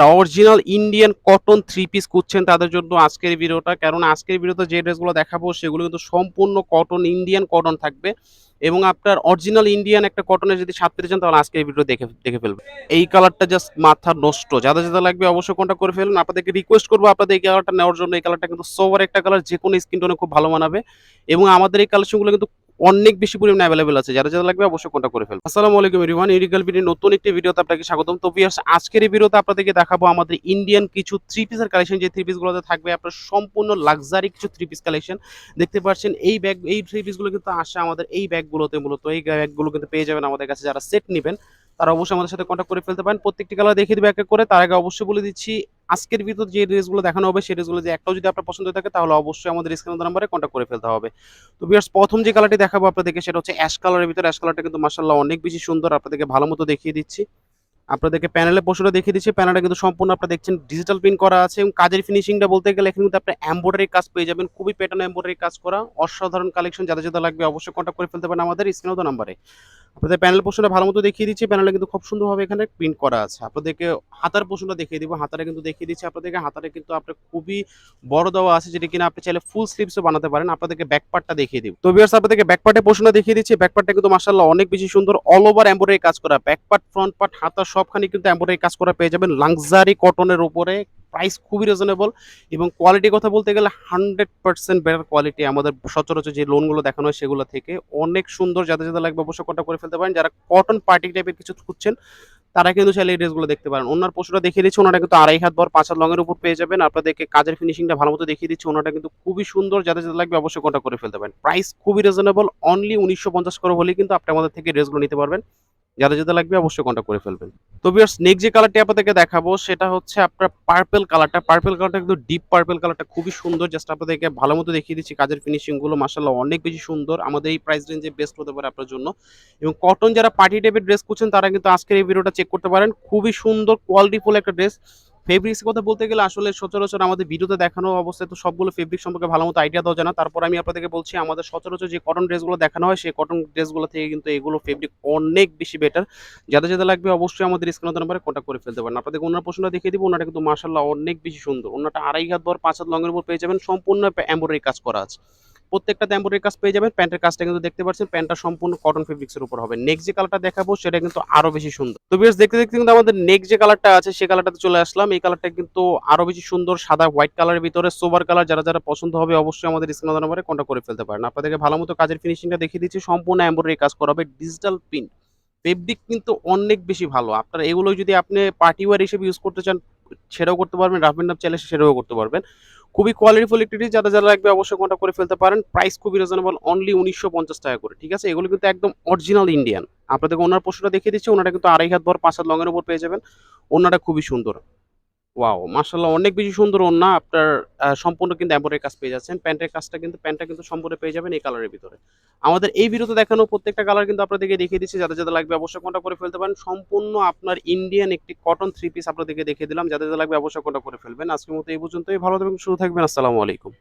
Original Indian cotton three piece খুঁজছেন তাদের জন্য আজকের ভিডিওটা। কারণ আজকের ভিডিওতে যে ড্রেসগুলো দেখাবো, সেগুলো কিন্তু সম্পূর্ণ কটন ইন্ডিয়ান কটন থাকবে এবং আপনার অরিজিনাল ইন্ডিয়ান একটা কটনের যদি স্বাদ পেতে চান, তাহলে আজকের ভিডিও দেখে দেখে ফেলবেন। এই কালারটা জাস্ট মাথা নষ্ট। যাদের যাদের লাগবে অবশ্যই কোনটা করে ফেলুন। আপনাদেরকে রিকোয়েস্ট করব আপনাদের এই কালারটা নেওয়ার জন্য। এই কালারটা কিন্তু সোভার একটা কালার যে কোনো স্কিন টোনে খুব ভালো মানাবে। এবং আমাদের এই কালেকশনগুলো কিন্তু অনেক বেশি পরিমাণে অ্যাভেলেবেল আছে। যারা যারা লাগবে অবশ্যই কোনটা করে ফেলবেন আসসালামু আলাইকুম এভরিওয়ান ইরিগাল ভিডিও নতুন একটি ভিডিওতে আপনাকে স্বাগতম। তো ভিউয়ার্স আজকের এই ভিডিওতে আপনাদেরকে দেখাবো আমাদের ইন্ডিয়ান কিছু থ্রি পিসের কালেকশন যে থ্রি পিসগুলোতে থাকবে আপনার সম্পূর্ণ লাক্সারি কিছু থ্রি পিস কালেকশন দেখতে পাচ্ছেন, এই ব্যাগ এই থ্রি পিসগুলো কিন্তু আসে আমাদের এই ব্যাগগুলোতে মূলত। এই ব্যাগগুলো কিন্তু পেয়ে যাবেন আমাদের কাছে যারা সেট নেবেন, তারা অবশ্যই আমাদের সাথে কন্ট্যাক্ট করে ফেলতে পারেন। প্রত্যেকটি কালার দেখিয়ে দিবে এক এক করে। তার আগে অবশ্যই বলে দিচ্ছি আজকের ভিতর যে ড্রেসগুলো দেখানো হবে, সেই ড্রেসগুলো যে একটাও যদি আপনার পছন্দ থাকে, তাহলে অবশ্যই আমাদের স্ক্রিন নাম্বারে কন্ট্যাক্ট করে ফেলতে হবে। তো বিয়ার্স প্রথম যে কালারটি দেখাবো আপনাদেরকে, সেটা হচ্ছে অ্যাশ কালারের ভিতরে। অ্যাশ কালারটা কিন্তু মার্শাল্লাহ অনেক বেশি সুন্দর। আপনাদেরকে ভালো মতো দেখিয়ে দিচ্ছি। আপনাদেরকে প্যানেলে পশুটা দেখিয়ে দিচ্ছি। প্যানেলটা কিন্তু সম্পূর্ণ আপনারা দেখছেন ডিজিটাল প্রিন্ট করা আছে এবং কাজের ফিনিশিংটা বলতে গেলে এখানে কিন্তু আপনার এম্ব্রয়ডারি কাজ পেয়ে যাবেন। খুবই প্যাটার্ন এম্ব্রয়ডারি কাজ করা। অসাধারণ কালেকশন যাদের যাদের লাগবে অবশ্যই কন্ট্যাক্ট করে ফেলতে পারেন আমাদের স্ক্রিন নাম্বারে। আপনাদের প্যানেল পোর্শনটা ভালো মতো দেখিয়ে দিচ্ছি। প্যানেলে কিন্তু খুব সুন্দরভাবে এখানে প্রিন্ট করা আছে। আপনাদেরকে হাতার পোর্শনটা দেখিয়ে দিব। হাতারে কিন্তু দেখিয়ে দিচ্ছি আপনাদেরকে। হাতারে কিন্তু আপনার খুবই বড় দেওয়া আছে, যেটা কিনা আপনি চাইলে ফুল স্লিভসও বানাতে পারেন। আপনাদেরকে ব্যাক পার্টটা দেখিয়ে দিব। তো বিয়ার্স আপনাদেরকে ব্যাক পার্টের পোর্শনটা দেখিয়ে দিচ্ছি। ব্যাক পার্টটা কিন্তু মাশাআল্লাহ অনেক বেশি সুন্দর অল ওভার এমব্রয়ডারি কাজ করা। ব্যাক পার্ট ফ্রন্ট পার্ট হাতা সবখানে কিন্তু এমব্রয়ডারি কাজ করা পেয়ে যাবেন। লাক্সারি কটনের উপরে প্রাইস খুবই রিজনেবল এবং কোয়ালিটির কথা বলতে গেলে হান্ড্রেড পার্সেন্ট বেটার কোয়ালিটি আমাদের সচরাচর যে লোনগুলো দেখানো হয় সেগুলো থেকে। অনেক সুন্দর যাদের যাদের লাগবে অবশ্যই কন্ট্যাক্ট করে ফেলতে পারেন। যারা কটন পার্টি টাইপের কিছু খুঁজছেন, তারা কিন্তু চাইলে এই ড্রেসগুলো দেখতে পারেন। ওনার পশুটা দেখিয়ে দিচ্ছি ওনারা কিন্তু আড়াই হাত বর পাঁচ হাত লঙের উপর পেয়ে যাবেন। আপনাদেরকে কাজের ফিনিশিংটা ভালো মতো দেখিয়ে দিচ্ছে, ওনাটা কিন্তু খুবই সুন্দর যাদের যাদের লাগবে অবশ্যই কন্ট্যাক্ট করে ফেলতে পারেন। প্রাইস খুবই রিজনেবল অনলি উনিশশো পঞ্চাশ করে হলেই কিন্তু আপনি আমাদের থেকে ড্রেসগুলো নিতে পারবেন। যাদের যাদের লাগবে অবশ্যই কন্ট্যাক্ট করে ফেলবেন। তো বিয়ার্স নেক্সট যে কালারটি আপনাদেরকে দেখাবো, সেটা হচ্ছে আপনার পার্পেল কালারটা পার্পেল কালারটা কিন্তু ডিপ পার্পেল কালারটা খুবই সুন্দর। জাস্ট আপনাদেরকে ভালো মতো দেখিয়ে দিচ্ছি, কাজের ফিনিশিংগুলো মাসাল্লাহ অনেক বেশি সুন্দর। আমাদের এই প্রাইস রেঞ্জে বেস্ট হতে পারে আপনার জন্য। এবং কটন যারা পার্টি টাইপের ড্রেস করছেন তারা কিন্তু আজকের এই ভিডিওটা চেক করতে পারেন। খুবই সুন্দর কোয়ালিটিফুল একটা ড্রেস ফেব্রিক্স কথা বলতে গেলে আসলে সচরাচর আমাদের ভিডিওতে দেখানো অবস্থায় তো সবগুলো ফেব্রিক সম্পর্কে ভালো মতো আইডিয়া দেওয়া যায় না। তারপর আমি আপনাদেরকে বলছি, আমাদের সচরাচর যে কটন ড্রেসগুলো দেখানো হয়, সেই কটন ড্রেসগুলো থেকে কিন্তু এগুলো ফেব্রিক অনেক বেশি বেটার যাদের যাদের লাগবে অবশ্যই আমাদের স্ক্রিন নাম্বারে কন্ট্যাক্ট করে ফেলতে পারেন। আপনাদেরকে ওনার প্রশ্নটা দেখিয়ে দিব, ওনাটা কিন্তু মার্শাল্লাহ অনেক বেশি সুন্দর। ওনাটা আড়াই হাত বর, পাঁচ হাত লঙের উপর পেয়ে যাবেন। সম্পূর্ণ এম্ব্রয়ডারি কাজ করা আছে। প্রত্যেকটাতে এম্ব্রয়ডারি কাজ পেয়ে যাবেন। প্যান্টের কাজটা কিন্তু দেখতে পাচ্ছেন, প্যান্টটা সম্পূর্ণ কটন ফেব্রিক্সের উপর হবে। নেক্সট যে কালারটা দেখাবো, সেটা কিন্তু আরও বেশি সুন্দর। তো বেশ দেখতে দেখতে কিন্তু আমাদের নেক্সট যে কালারটা আছে সেই কালারটাতে চলে আসলাম। এই কালারটা কিন্তু আরও বেশি সুন্দর, সাদা হোয়াইট কালারের ভিতরে সোবার কালার যারা যারা পছন্দ হবে, অবশ্যই আমাদের স্ক্রিন নাম্বারে কন্ট্যাক্ট করে ফেলতে পারেন। আপনাদেরকে ভালো মতো কাজের ফিনিশিংটা দেখিয়ে দিচ্ছি। সম্পূর্ণ এম্ব্রয়ডারি কাজ করা হবে। ডিজিটাল প্রিন্ট ফেব্রিক কিন্তু অনেক বেশি ভালো। আপনার এগুলো যদি আপনি পার্টি ওয়ার হিসেবে ইউজ করতে চান, সেটাও করতে পারবেন। রাফ এন্ড চাইলে সেটাও করতে পারবেন। খুবই কোয়ালিটিফুল একটি ডিশ যারা যারা লাগবে অবশ্যই কন্ট্যাক্ট করে ফেলতে পারেন। প্রাইস খুবই রিজনেবল অনলি উনিশশো পঞ্চাশ টাকা করে, ঠিক আছে? এগুলো কিন্তু একদম অরিজিনাল ইন্ডিয়ান আপনাদেরকে ওনার পশুটা দেখিয়ে দিচ্ছি, ওনারা কিন্তু আড়াই হাত ভর, পাঁচ হাত লঙের উপর পেয়ে যাবেন। ওনারা খুবই সুন্দর। ওয়াও মাশাল্লাহ অনেক বেশি সুন্দর না আপনার সম্পূর্ণ কিন্তু অ্যাম্বরের কাজ পেয়ে যাচ্ছেন। প্যান্টের কাজটা কিন্তু প্যান্টটা কিন্তু সম্পূর্ণ পেয়ে যাবেন এই কালারের ভিতরে। আমাদের এই ভিডিওতে দেখানো প্রত্যেকটা কালার কিন্তু আপনাদেরকে দেখিয়ে দিচ্ছি। যাদের যাদের লাগবে অবশ্যই কন্ট্যাক্ট করে ফেলতে পারেন। সম্পূর্ণ আপনার ইন্ডিয়ান একটি কটন থ্রি পিস আপনাদেরকে দেখিয়ে দিলাম। যাদের যাদের লাগবে অবশ্যই কন্ট্যাক্ট করে ফেলবেন। আজকের মতো এই পর্যন্তই। ভালো থাকবেন শুরু থাকবেন। আসসালামু আলাইকুম।